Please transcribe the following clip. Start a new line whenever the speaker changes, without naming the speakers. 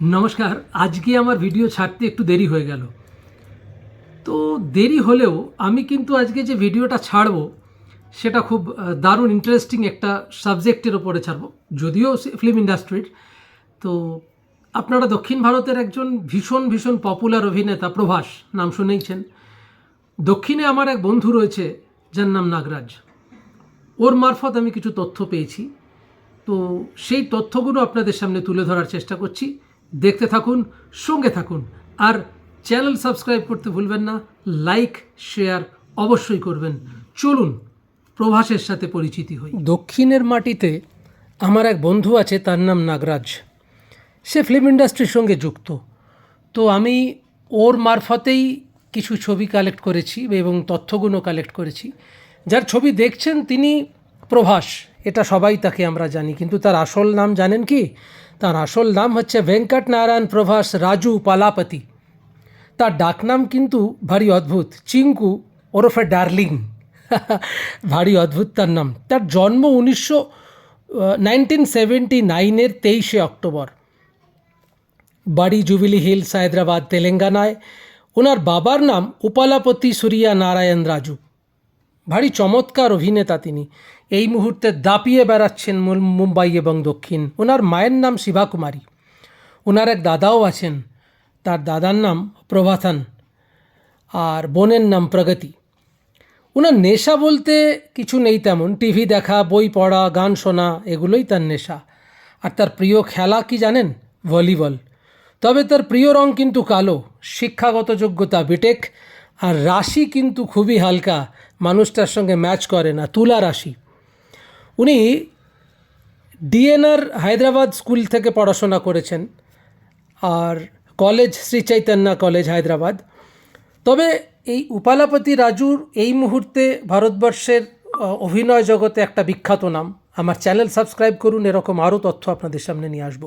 নমস্কার, আজকে আমার ভিডিও ছাড়তে একটু দেরি হয়ে গেল। তো দেরি হলেও আমি কিন্তু আজকে যে ভিডিওটা ছাড়ব, সেটা খুব দারুণ ইন্টারেস্টিং একটা সাবজেক্টের ওপরে ছাড়বো, যদিও ফিল্ম ইন্ডাস্ট্রির তো আপনারা দক্ষিণ ভারতের একজন ভীষণ ভীষণ পপুলার অভিনেতা, প্রভাস, নাম শুনেইছেন দক্ষিণে আমার এক বন্ধু রয়েছে, যার নাম নাগরাজ। ওর মারফত আমি কিছু তথ্য পেয়েছি। তো সেই তথ্যগুলো আপনাদের সামনে তুলে ধরার চেষ্টা করছি। দেখতে থাকুন, সঙ্গে থাকুন। আর চ্যানেল সাবস্ক্রাইব করতে ভুলবেন না, লাইক, শেয়ার অবশ্যই করবেন। চলুন, প্রভাসের সাথে পরিচিতি হই। দক্ষিণের মাটিতে আমার এক বন্ধু আছে, তার নাম নাগরাজ। সে ফিল্ম ইন্ডাস্ট্রির সঙ্গে যুক্ত। তো আমি ওর মারফতেই কিছু ছবি কালেক্ট করেছি এবং তথ্যগুলো কালেক্ট করেছি। যার ছবি দেখছেন তিনি প্রভাস। এটা সবাই তাকে আমরা জানি। কিন্তু তার আসল নাম জানেন কি? তার আসল নাম হচ্ছে ভেঙ্কট নারায়ণ প্রভাস রাজু পালাপতি। তার ডাকনাম কিন্তু ভারী অদ্ভুত, চিঙ্কু ওরফে ডার্লিং। ভারী অদ্ভুত তার নাম। তার জন্ম উনিশশো নাইনটিন সেভেন্টি নাইনের তেইশে অক্টোবর। বাড়ি জুবিলি হিলস হায়দ্রাবাদ তেলেঙ্গানায়। ওনার বাবার নাম উপালাপতি সুরিয়া নারায়ণ রাজু। ভারী চমৎকার অভিনেতা তিনি। এই মুহূর্তে দাপিয়ে বেড়াচ্ছেন মুম্বাই এবং দক্ষিণ। ওনার মায়ের নাম শিবা কুমারী ওনার এক দাদাও আছেন। তার দাদার নাম প্রভাথান আর বোনের নাম প্রগতি। ওনার নেশা বলতে কিছু নেই তেমন। টিভি দেখা, বই পড়া, গান শোনা, এগুলোই তার নেশা। আর তার প্রিয় খেলা কি জানেন? ভলিবল। তবে তার প্রিয় রং কিন্তু কালো। শিক্ষাগত যোগ্যতা বিটেক আর রাশি কিন্তু খুবই হালকা। মানুষটার সঙ্গে ম্যাচ করে না, তুলা রাশি। উনি ডিএনআর হায়দ্রাবাদ স্কুল থেকে পড়াশোনা করেছেন আর কলেজ শ্রী চৈতন্য কলেজ হায়দ্রাবাদ। তবে এই উপালাপতি রাজুর এই মুহূর্তে ভারতবর্ষের অভিনয় জগতে একটা বিখ্যাত নাম। আমার চ্যানেল সাবস্ক্রাইব করুন, এরকম আরও তথ্য আপনাদের সামনে নিয়ে আসব।